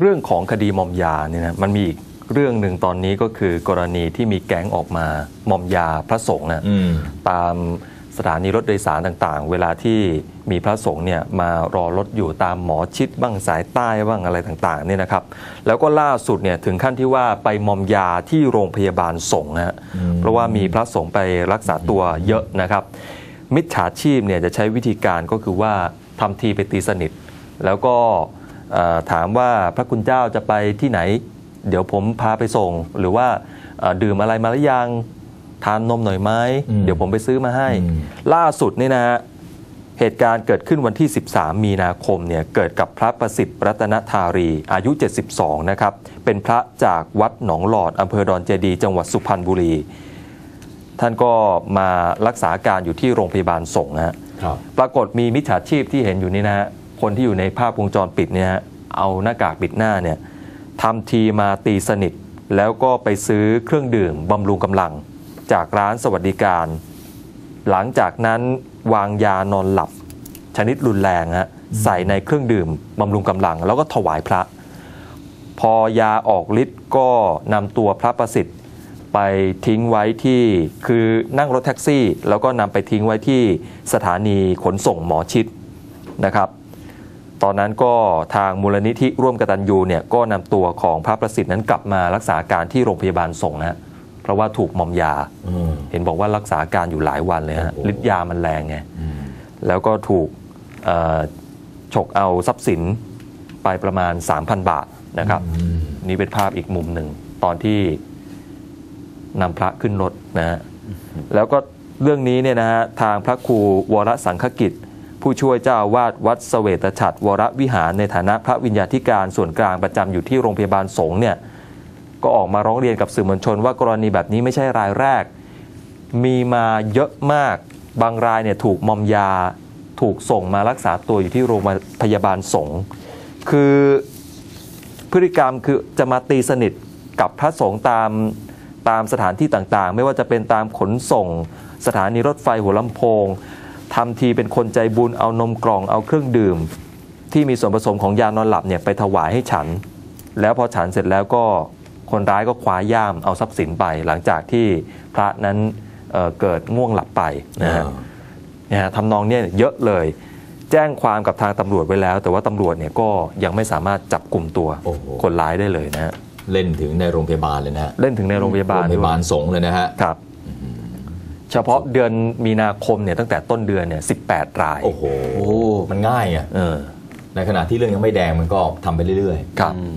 เรื่องของคดีมอมยาเนี่ยนะมันมีอีกเรื่องหนึ่งตอนนี้ก็คือกรณีที่มีแก๊งออกมามอมยาพระสงฆ์นะอืมตามสถานีรถโดยสารต่างๆ เวลาที่มีพระสงฆ์เนี่ยมารอรถอยู่ตามหมอชิดบ้างสายใต้บ้างอะไรต่างๆเนี่ยนะครับ แล้วก็ล่าสุดเนี่ยถึงขั้นที่ว่าไปมอมยาที่โรงพยาบาลสงฆ์นะฮะอืมเพราะว่ามีพระสงฆ์ไปรักษาตัวเยอะนะครับ มิจฉาชีพเนี่ยจะใช้วิธีการก็คือว่าทำทีไปตีสนิท แล้วก็เอ่อ ถามว่าพระคุณเจ้าจะไปที่ไหน เดี๋ยวผมพาไปส่ง หรือว่าเอ่อดื่มอะไรมาหรือยังทานนมหน่อยไหมอืมเดี๋ยวผมไปซื้อมาให้อืมล่าสุดนี่นะฮะเหตุการณ์เกิดขึ้นวันที่ 13 มีนาคมเนี่ยเกิดกับพระประสิทธิ์รัตนธารี อายุ 72 นะครับ เป็นพระจากวัดหนองหลอดอำเภอดอนเจดี จังหวัดสุพรรณบุรี ท่านก็มารักษาการอยู่ที่โรงพยาบาลสงฆ์นะฮะครับปรากฏมีมิจฉาชีพที่เห็นอยู่นี่นะฮะ คนที่อยู่ในภาพวงจรปิดเนี่ยเอาหน้ากากปิดหน้าเนี่ยทำทีมาตีสนิท แล้วก็ไปซื้อเครื่องดื่มบำรุงกำลัง จากร้านสวัสดิการ หลังจากนั้นวางยานอนหลับ ชนิดรุนแรงฮะใส่ในเครื่องดื่มบำรุงกำลัง แล้วก็ถวายพระ พอยาออกฤทธิ์ก็นำตัวพระประสิทธิ์ไปทิ้งไว้ที่คือนั่งรถแท็กซี่ แล้วก็นำไปทิ้งไว้ที่สถานีขนส่งหมอชิดนะครับ ตอนนั้นก็ทางมูลนิธิร่วมกตัญญูเนี่ยก็นำตัวของพระประสิทธิ์นั้นกลับมารักษาการที่โรงพยาบาลสงฆ์นะฮะเพราะว่าถูกมอมยาอืมเห็นบอกว่ารักษาการอยู่หลายวันเลยฮะโอ้โหฤทธิ์ยามันแรงไงอืมแล้วก็ถูกเอ่อฉกเอาทรัพย์สินไปประมาณ 3,000 บาทนะครับอืมนี่เป็นภาพอีกมุมหนึ่งตอนที่นำพระขึ้นรถนะฮะแล้วก็เรื่องนี้เนี่ยนะฮะทางพระครูวรสังฆกิจ ผู้ช่วยเจ้าอาวาสวัดเสวตฉัตรวรวิหารในฐานะพระวิญญาธิการส่วนกลางประจำอยู่ที่โรงพยาบาลสงฆ์เนี่ยก็ออกมาร้องเรียนกับสื่อมวลชนว่ากรณีแบบนี้ไม่ใช่รายแรก มีมาเยอะมากบางรายเนี่ยถูกมอมยาถูกส่งมารักษาตัวอยู่ที่โรงพยาบาลสงฆ์คือพฤติกรรมคือจะมาตีสนิทกับพระสงฆ์ตามตามสถานที่ต่างๆ ไม่ว่าจะเป็นตามขนส่ง สถานีรถไฟหัวลำโพง ทำทีเป็นคนใจบุญเอานมกล่องเอาเครื่องดื่ม ที่มีส่วนผสมของยานอนหลับเนี่ยไปถวายให้ฉัน แล้วพอฉันเสร็จแล้วก็คนร้ายก็คว้าย่ามเอาทรัพย์สินไป หลังจากที่พระนั้นเอ่อเกิดง่วงหลับไปนะฮะอ่าเนี่ยฮะทำนองเนี่ยเยอะเลย แจ้งความกับทางตำรวจไว้แล้ว แต่ว่าตำรวจเนี่ยก็ยังไม่สามารถจับกลุ่มตัวโอ้โหคนร้ายได้เลยนะฮะเล่นถึงในโรงพยาบาลเลยนะฮะเล่นถึงในโรงพยาบาลโรงพยาบาลสงฆ์เลยนะฮะครับ เฉพาะเดือนมีนาคมเนี่ยตั้งแต่ต้นเดือนเนี่ย18 ราย โอ้โหโอ้มันง่ายไงเออในขณะที่เรื่องยังไม่แดงมันก็ทำไปเรื่อยครับอืม